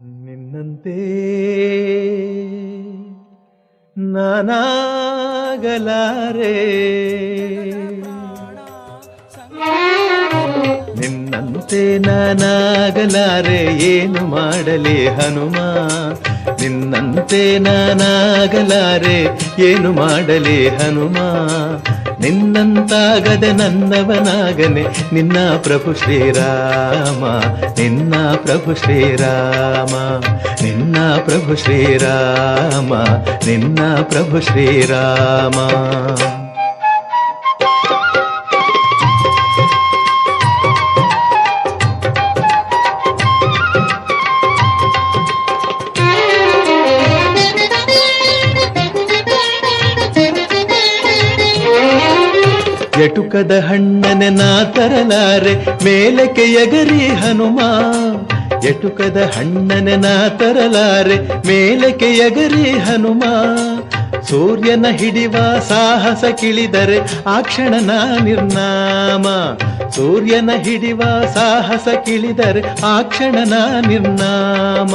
ನಿನ್ನಂತೆ ನಾನಾಗಲಾರೆ. ನಿನ್ನಂತೆ ನಾನಾಗಲಾರೆ ಏನು ಮಾಡಲಿ ಹನುಮ? ನಿನ್ನಂತೆ ನಾನಾಗಲಾರೆ ಏನು ಮಾಡಲಿ ಹನುಮ? ನಿನ್ನಂತಾಗದೆ ನನ್ನವನಾಗನೆ ನಿನ್ನ ಪ್ರಭು ಶ್ರೀರಾಮ ನಿನ್ನ ಪ್ರಭು ಶ್ರೀರಾಮ ನಿನ್ನ ಪ್ರಭು ಶ್ರೀರಾಮ ನಿನ್ನ ಪ್ರಭು ಶ್ರೀರಾಮ. ಎಟುಕದ ಹಣ್ಣನೆ ನಾ ತರಲಾರೆ, ಮೇಲಕ್ಕೆ ಎಗರಿ ಹನುಮ. ಎಟುಕದ ಹಣ್ಣನೆ ನಾ ತರಲಾರೆ, ಮೇಲಕ್ಕೆ ಎಗರಿ ಹನುಮ. ಸೂರ್ಯನ ಹಿಡಿವ ಸಾಹಸ ಕಿಳಿದರೆ ಆ ಕ್ಷಣ ನಾ ನಿರ್ನಾಮ. ಸೂರ್ಯನ ಹಿಡಿವ ಸಾಹಸ ಕಿಳಿದರೆ ಆ ಕ್ಷಣ ನಾ ನಿರ್ನಾಮ.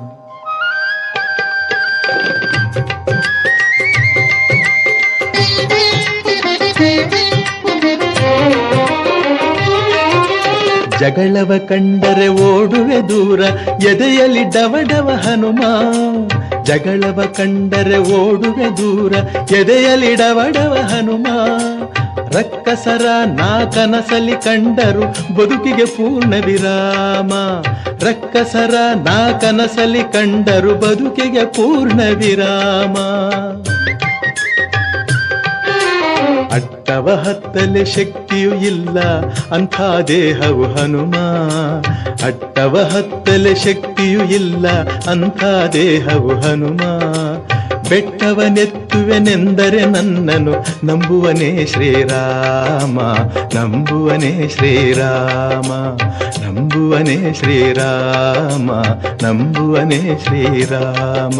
ಜಗಳವ ಕಂಡರೆ ಓಡುವೆ ದೂರ, ಎದೆಯಲ್ಲಿ ಡವಡವ ಹನುಮ. ಜಗಳವ ಕಂಡರೆ ಓಡುವೆ ದೂರ, ಎದೆಯಲ್ಲಿ ಡವಡವ ಹನುಮ. ರಕ್ಕಸರ ನಾ ಕನಸಲಿ ಕಂಡರು ಬದುಕಿಗೆ ಪೂರ್ಣ ವಿರಾಮ. ರಕ್ಕಸರ ನಾ ಕನಸಲಿ ಕಂಡರು ಬದುಕಿಗೆ ಪೂರ್ಣ ವಿರಾಮ. ಅಟ್ಟವ ಹತ್ತಲೆ ಶಕ್ತಿಯು ಇಲ್ಲ, ಅಂಥ ದೇಹವು ಹನುಮ. ಅಟ್ಟವ ಹತ್ತಲೆ ಶಕ್ತಿಯು ಇಲ್ಲ, ಅಂಥ ದೇಹವು ಹನುಮ. ಬೆಟ್ಟವನೆತ್ತುವೆನೆಂದರೆ ನನ್ನನು ನಂಬುವನೇ ಶ್ರೀರಾಮ ನಂಬುವನೇ ಶ್ರೀರಾಮ ನಂಬುವನೇ ಶ್ರೀರಾಮ ನಂಬುವನೇ ಶ್ರೀರಾಮ.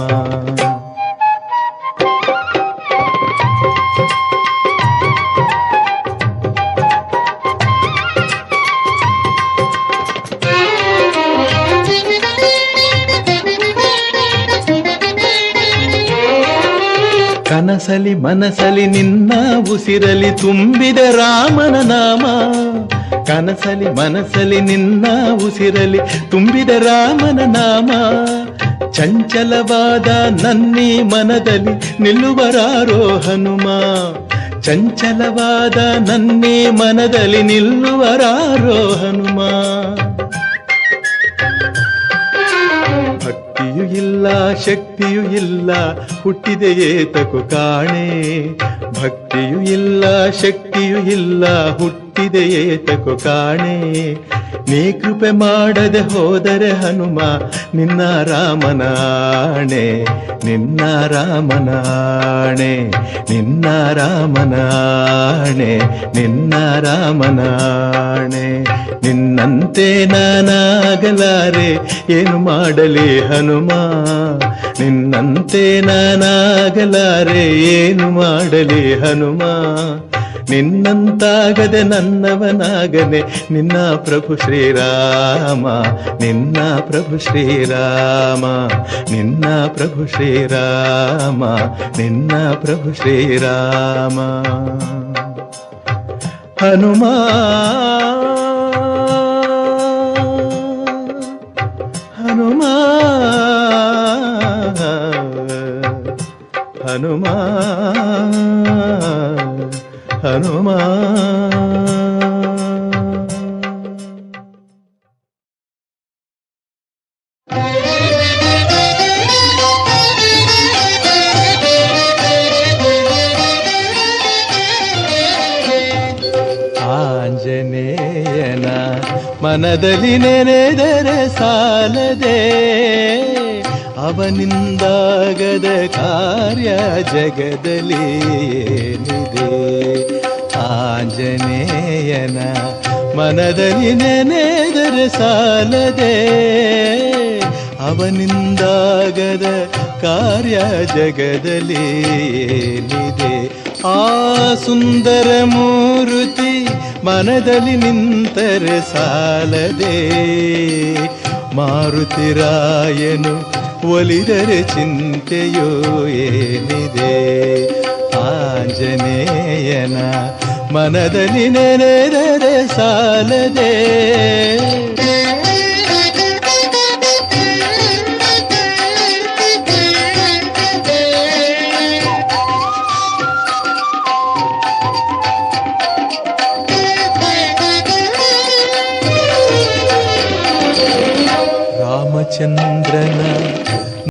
ಕನಸಲಿ ಮನಸಲಿ ನಿನ್ನ ಉಸಿರಲಿ ತುಂಬಿದ ರಾಮನ ನಾಮ. ಕನಸಲಿ ಮನಸಲಿ ನಿನ್ನ ಉಸಿರಲಿ ತುಂಬಿದ ರಾಮನ ನಾಮ. ಚಂಚಲವಾದ ನನ್ನಿ ಮನದಲ್ಲಿ ನಿಲ್ಲುವರಾರೋ ಹನುಮ. ಚಂಚಲವಾದ ನನ್ನಿ ಮನದಲ್ಲಿ ನಿಲ್ಲುವರಾರೋ ಹನುಮ. ಭಕ್ತಿಯೂ ಇಲ್ಲ, ಶಕ್ತಿಯೂ ಇಲ್ಲ ಹುಟ್ಟಿದೆಯೇ ತಕು ಕಾಣೆ. ಭಕ್ತಿಯೂ ಇಲ್ಲ, ಶಕ್ತಿಯೂ ಇಲ್ಲ ಹುಟ್ಟಿದೆಯೇ ತಕು ಕಾಣೆ. ನೀ ಕೃಪೆ ಮಾಡದೆ ಹೋದರೆ ಹನುಮ, ನಿನ್ನ ರಾಮನಾಣೆ ನಿನ್ನ ರಾಮನಾಣೆ ನಿನ್ನ ರಾಮನಾಣೆ ನಿನ್ನ ರಾಮನಾಣೆ ನಿನ್ನಂತೆ ನಾನಾಗಲಾರೆ ಏನು ಮಾಡಲಿ ಹನುಮ? ನಿನ್ನಂತೆ ನಾನಾಗಲಾರೆ ಏನು ಮಾಡಲಿ ಹನುಮ? ನಿನ್ನಂತಾಗದೆ ನನ್ನವನಾಗನೆ ನಿನ್ನ ಪ್ರಭು ಶ್ರೀರಾಮ, ನಿನ್ನ ಪ್ರಭು ಶ್ರೀರಾಮ, ನಿನ್ನ ಪ್ರಭು ಶ್ರೀರಾಮ, ನಿನ್ನ ಪ್ರಭು ಶ್ರೀರಾಮ. ಹನುಮ! ಹನುಮ ಹನುಮ ಮನದಲ್ಲಿ ನೆನೆದರೆ ಸಾಲದೆ ಅವನಿಂದಾಗದ ಕಾರ್ಯ ಜಗದಲ್ಲಿ ಏನಿದೆ? ಆಂಜನೇಯನ ಮನದಲ್ಲಿ ನೆನೆದರೆ ಸಾಲದೆ. ಅವನಿಂದಾಗದ ಕಾರ್ಯ ಜಗದಲ್ಲಿ ಏನಿದೆ? ಆ ಸುಂದರ ಮೂರುತಿ ಮನದಲ್ಲಿ ನಿಂತರೆ ಸಾಲದೆ. ಮಾರುತಿರಾಯನು ಒಲಿದರೆ ಚಿಂತೆಯೋ ಏನಿದೆ ಆಂಜನೇಯನ ಮನದಲ್ಲಿ ನೆನೆದರೆ ಸಾಲದೆ ಚಂದ್ರನ